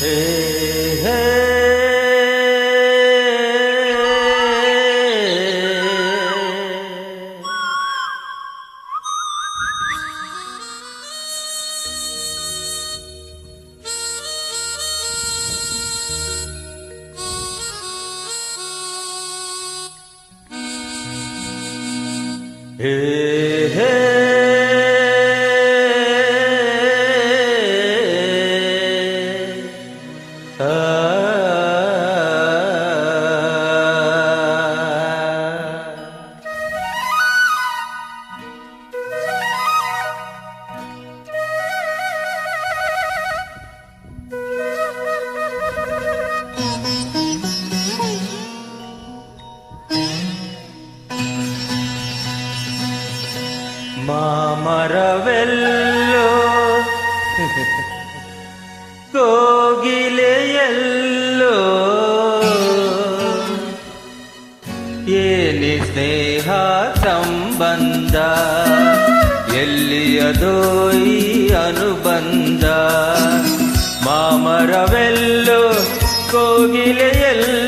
嘿嘿嘿嘿 മാമരവെല്ല ಕೋಗಿಲೆಯಲ್ಲೋ ಏನಿ ಸ್ನೇಹ ಸಂಬಂಧ? ಎಲ್ಲಿಯದೋ ಈ ಅನುಬಂಧ? ಮಾಮರವೆಲ್ಲೋ ಕೋಗಿಲೆಯಲ್ಲ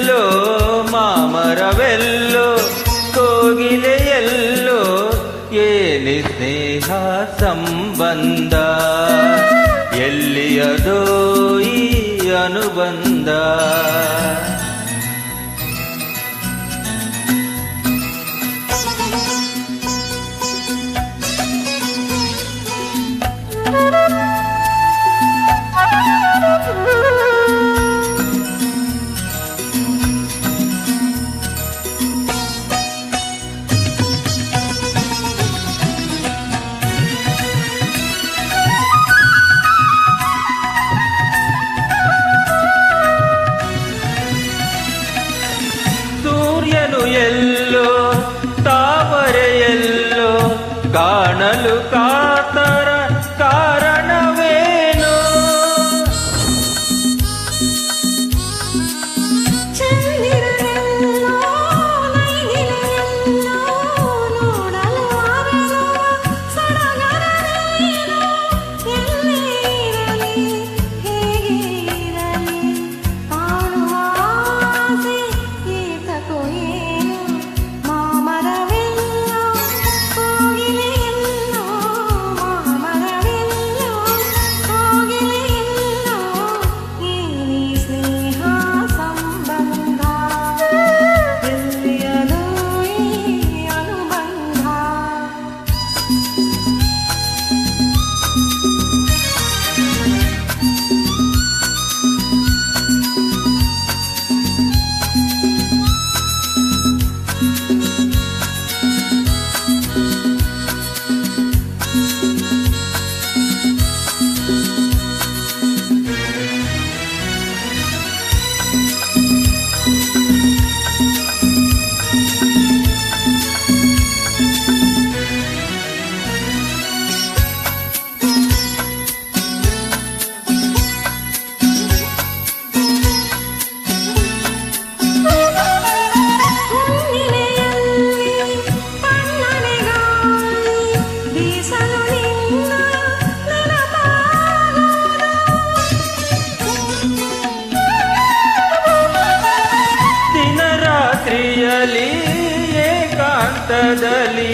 ಹಸ್ತದಲ್ಲಿ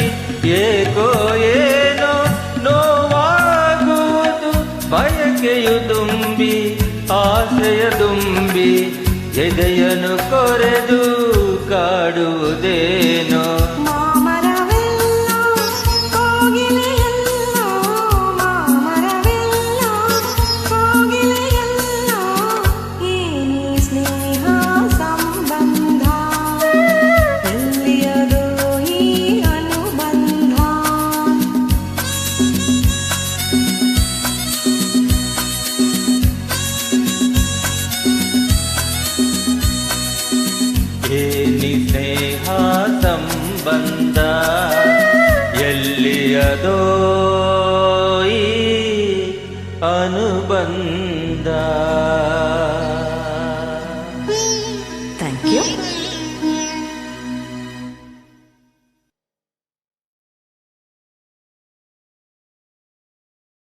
ಏಕೋ ಏನೋ ನೋವಾಗುವುದು ಬಯಕೆಯು ತುಂಬಿ ಆಸೆಯ ತುಂಬಿ ಎದೆಯನ್ನು ಕೊರೆದು ಕಾಡುವುದೇನೋ. ಬಂದ ಎಲ್ಲಿಯದೋ ಈ ಅನುಬಂಧ.